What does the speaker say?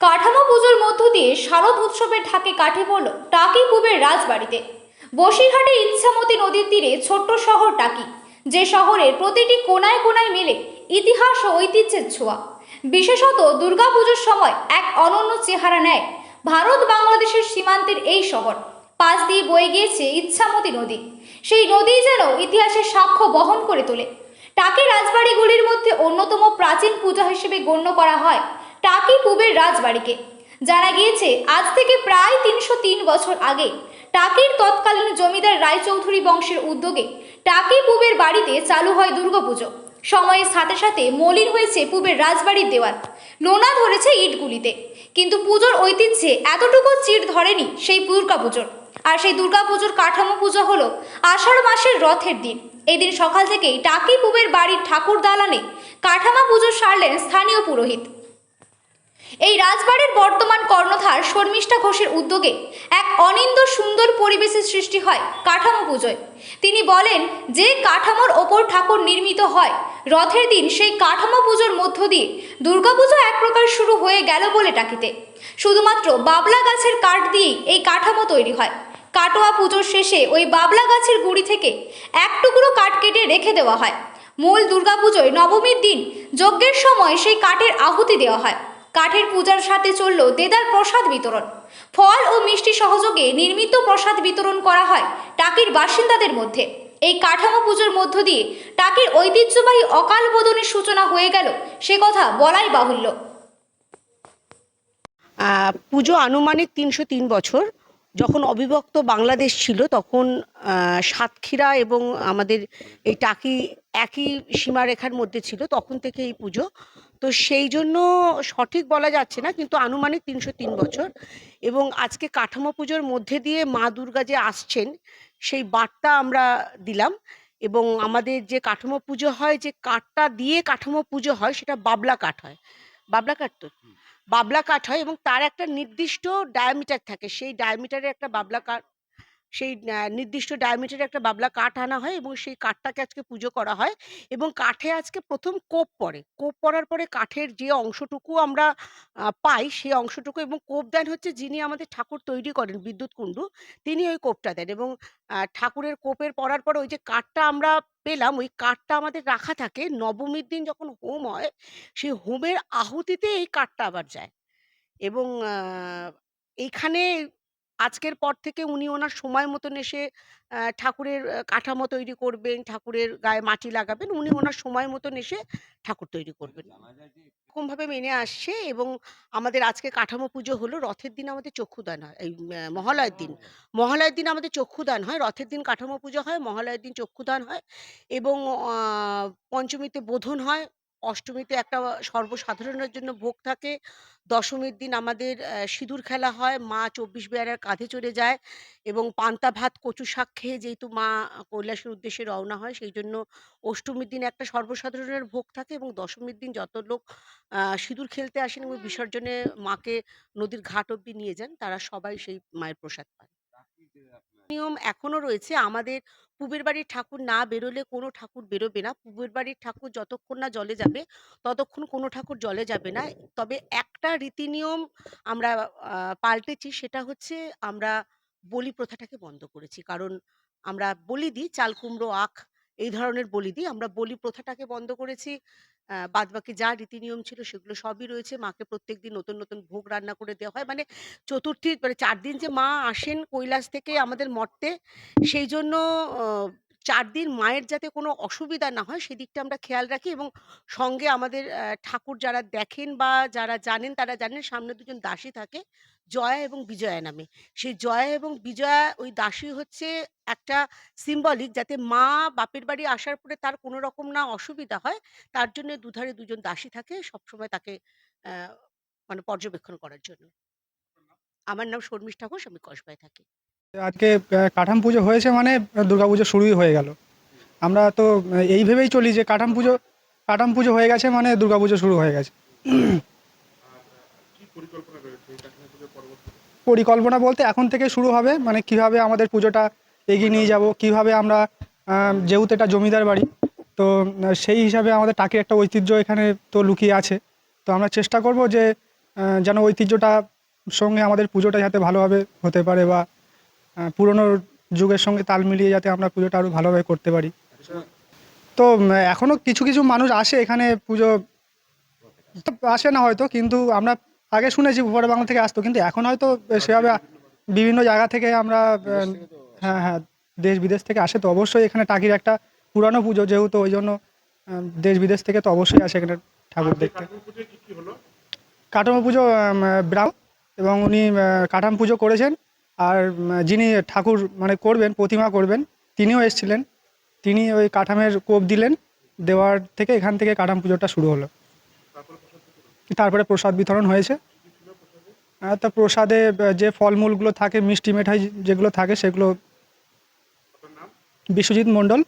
কাঠামো পুজোর মধ্য দিয়ে শারদ উৎসবের ঢাকে কাঠে পড়ল টাকি পুবের রাজবাড়িতে। বসিরহাটে ইচ্ছামতি নদীর তীরে ছোট্ট শহর টাকি, যে শহরের প্রতিটি কোনায় কোনায় মেলে ইতিহাস ও ঐতিহ্যের ছোঁয়া। বিশেষত দুর্গাপুজোর সময় এক অনন্য চেহারা নেয় ভারত বাংলাদেশের সীমান্তের এই শহর। পাশ দিয়ে বয়ে গিয়েছে ইচ্ছামতি নদী। সেই নদী যেন ইতিহাসের সাক্ষ্য বহন করে তোলে। টাকি রাজবাড়িগুলির মধ্যে অন্যতম প্রাচীন পূজা হিসেবে গণ্য করা হয় টাকি পুবের রাজবাড়িকে। জানা গিয়েছে, আজ থেকে প্রায় তিনশো তিন বছর আগে টাকির তৎকালীন জমিদার রায়চৌধুরী বংশের উদ্যোগে টাকি পুবের বাড়িতে চালু হয় দুর্গাপুজো। সময়ের সাথে সাথে মলিন হয়েছে পুবের রাজবাড়ির দেওয়াল। নোনা ধরেছে ইটগুলিতে। কিন্তু পুজোর ঐতিহ্যে এতটুকু চির ধরেনি সেই দুর্গাপুজোর। আর সেই দুর্গাপুজোর কাঠামো পুজো হলো আষাঢ় মাসের রথের দিন। এদিন সকাল থেকেই টাকি পুবের বাড়ির ঠাকুর দালানে কাঠামা পুজো সারলেন স্থানীয় পুরোহিত। এই রাজবাড়ির বর্তমান কর্ণধার শর্মিষ্ঠা ঘোষের উদ্যোগে এক অনিন্দ সুন্দর পরিবেশের সৃষ্টি হয় কাঠামো পুজোয়। তিনি বলেন, যে কাঠামোর ওপর ঠাকুর নির্মিত হয়, রথের দিন সেই কাঠামো পুজোর মধ্য দিয়ে দুর্গাপুজো এক প্রকার শুরু হয়ে গেল বলে টাকিতে শুধুমাত্র বাবলা গাছের কাঠ দিয়েই এই কাঠামো তৈরি হয়। কাটোয়া পুজোর শেষে ওই বাবলা গাছের গুড়ি থেকে এক টুকরো কাঠ কেটে রেখে দেওয়া হয়। মূল দুর্গাপুজোয় নবমীর দিন যজ্ঞের সময় সেই কাঠের আহুতি দেওয়া হয়। কাঠের পূজার সাথে চলল দেদার প্রসাদ বিতরণ। ফল ও মিষ্টি সহযোগে নির্মিত প্রসাদ বিতরণ করা হয় টাকির বাসিন্দাদের মধ্যে। এই কাঠামো পুজোর মধ্য দিয়ে টাকির ঐতিহ্যবাহী অকাল বোধনের সূচনা হয়ে গেল, সে কথা বলাই বাহুল্য। পুজো আনুমানিক তিনশো তিন বছর। যখন অবিভক্ত বাংলাদেশ ছিল, তখন সাতক্ষীরা এবং আমাদের এই টাকি একই সীমারেখার মধ্যে ছিল, তখন থেকে এই পুজো তো সেই জন্য সঠিক বলা যাচ্ছে না কিন্তু আনুমানিক তিনশো তিন বছর। এবং আজকে কাঠামো পুজোর মধ্যে দিয়ে মা দুর্গা যে আসছেন সেই বার্তা আমরা দিলাম। এবং আমাদের যে কাঠামো পুজো হয় যে কাঠটা দিয়ে কাঠামো পুজো হয় সেটা বাবলা কাঠ হয়। বাবলা কাঠ তো? বাবলা কাঠ হয় এবং তার একটা নির্দিষ্ট ডায়ামিটার থাকে। সেই ডায়ামিটারে একটা বাবলা কাঠ সেই নির্দিষ্ট ডায়ামিটারে একটা বাবলা কাঠ আনা হয় এবং সেই কাঠটাকে আজকে পুজো করা হয় এবং কাঠে আজকে প্রথম কোপ পড়ে। কোপ পড়ার পরে কাঠের যে অংশটুকু আমরা পাই সেই অংশটুকু এবং কোপ দেন হচ্ছে যিনি আমাদের ঠাকুর তৈরি করেন, বিদ্যুৎ কুণ্ডু, তিনি ওই কোপটা দেন এবং ঠাকুরের কোপের পড়ার পরে ওই যে কাঠটা আমরা পেলাম, ওই কাঠটা আমাদের রাখা থাকে। নবমীর দিন যখন হোম হয়, সেই হোমের আহুতিতে এই কাঠটা আবার যায় এবং এইখানে আজকের পর থেকে উনি ওনার সময় মতন এসে ঠাকুরের কাঠামো তৈরি করবেন, ঠাকুরের গায়ে মাটি লাগাবেন, উনি ওনার সময় মতন এসে ঠাকুর তৈরি করবেন। এরকমভাবে মেনে আসছে এবং আমাদের আজকে কাঠামো পুজো হলো রথের দিন আমাদের চক্ষুদান হয়, এই মহালয়ের দিন। মহালয়ের দিন আমাদের চক্ষুদান হয়, রথের দিন কাঠামো পুজো হয়, মহালয়ের দিন চক্ষুদান হয় এবং পঞ্চমীতে বোধন হয় অষ্টমীতে একটা সর্বসাধারণের জন্য ভোগ থাকে। দশমীর দিন আমাদের সিঁদুর খেলা হয়, মা চব্বিশ বেয়ারার কাঁধে চড়ে যায় এবং পান্তা ভাত, কচু শাক খেয়ে যেহেতু মা কৈলাসের উদ্দেশ্যে রওনা হয়, সেই জন্য অষ্টমীর দিন একটা সর্বসাধারণের ভোগ থাকে এবং দশমীর দিন যত লোক সিঁদুর খেলতে আসেন এবং বিসর্জনে মাকে নদীর ঘাট অব্দি নিয়ে যান, তারা সবাই সেই মায়ের প্রসাদ পান নিয়ম এখনও রয়েছে। আমাদের পুবের বাড়ির ঠাকুর না বেরোলে কোনো ঠাকুর বেরোবে না। পুবের বাড়ির ঠাকুর যতক্ষণ না জলে যাবে, ততক্ষণ কোনো ঠাকুর জলে যাবে না। তবে একটা রীতি নিয়ম আমরা পাল্টেছি সেটা হচ্ছে আমরা বলি প্রথাটাকে বন্ধ করেছি। কারণ আমরা বলি দিই, চাল কুমড়ো, আখ এই ধরনের বলি দিই। আমরা বলি প্রথাটাকে বন্ধ করেছি। বাদবাকি যা রীতি নিয়ম ছিল সেগুলো সবই রয়েছে। মাকে প্রত্যেকদিন নতুন নতুন ভোগ রান্না করে দেওয়া হয়। মানে চতুর্থী মানে চার দিন যে মা আসেন কৈলাস থেকে আমাদের মর্তে সেই জন্য চার দিন মায়ের যাতে কোনো অসুবিধা না হয়, সেদিকটা আমরা খেয়াল রাখি এবং সঙ্গে আমাদের ঠাকুর যারা দেখেন বা যারা জানেন তারা জানেন, সামনে দুজন দাসী থাকে, জয়া এবং বিজয়া নামে। সেই জয়া এবং বিজয়া ওই দাসী হচ্ছে একটা সিম্বলিক যাতে মা বাপের বাড়ি আসার পরে তার কোনো রকম না অসুবিধা হয়, তার জন্য দুধারে দুজন দাসী থাকে সবসময় তাকে মানে পর্যবেক্ষণ করার জন্য। আমার নাম শর্মিষ্ঠা ঘোষ, আমি কসবায় থাকি। আজকে কাঠাম পুজো হয়েছে মানে দুর্গা পুজো শুরুই হয়ে গেল। আমরা তো এই ভেবেই চলি যে কাঠাম পুজো কাঠাম পুজো হয়ে গেছে মানে দুর্গা পুজো শুরু হয়ে গেছে। পরিকল্পনা বলতে এখন থেকে শুরু হবে মানে কীভাবে আমাদের পুজোটা এগিয়ে নিয়ে যাব কীভাবে আমরা যেহেতু এটা জমিদার বাড়ি তো সেই হিসাবে আমাদের টাকির একটা ঐতিহ্য এখানে তো লুকিয়ে আছে। তো আমরা চেষ্টা করব যে যেন ঐতিহ্যটা সঙ্গে আমাদের পুজোটা যাতে ভালোভাবে হতে পারে বা পুরনো যুগের সঙ্গে তাল মিলিয়ে যাতে আমরা পুজোটা আরও ভালোভাবে করতে পারি। তো এখনও কিছু কিছু মানুষ আসে এখানে পুজো আসে না হয়তো, কিন্তু আমরা আগে শুনেছি উপরে বাংলা থেকে আসতো, কিন্তু এখন হয়তো সেভাবে বিভিন্ন জায়গা থেকে আমরা হ্যাঁ হ্যাঁ দেশ বিদেশ থেকে আসে, তো অবশ্যই এখানে টাকির একটা পুরানো পুজো যেহেতু, ওই জন্য দেশ বিদেশ থেকে তো অবশ্যই আসে এখানে ঠাকুর দেখতে। কাঠামো পুজো ব্রাহ্ম এবং উনি কাঠাম পুজো করেছেন। আর যিনি ঠাকুর মানে করবেন প্রতিমা করবেন তিনিও এসেছিলেন। তিনি ওই কাঠামের কোপ দিলেন দেওয়ার থেকে এখান থেকে কাঠাম পুজোটা শুরু হলো। তারপরে প্রসাদ বিতরণ হয়েছে। তা প্রসাদে যে ফলমূলগুলো থাকে মিষ্টি মেঠাই যেগুলো থাকে সেগুলো বিশ্বজিৎ মণ্ডল।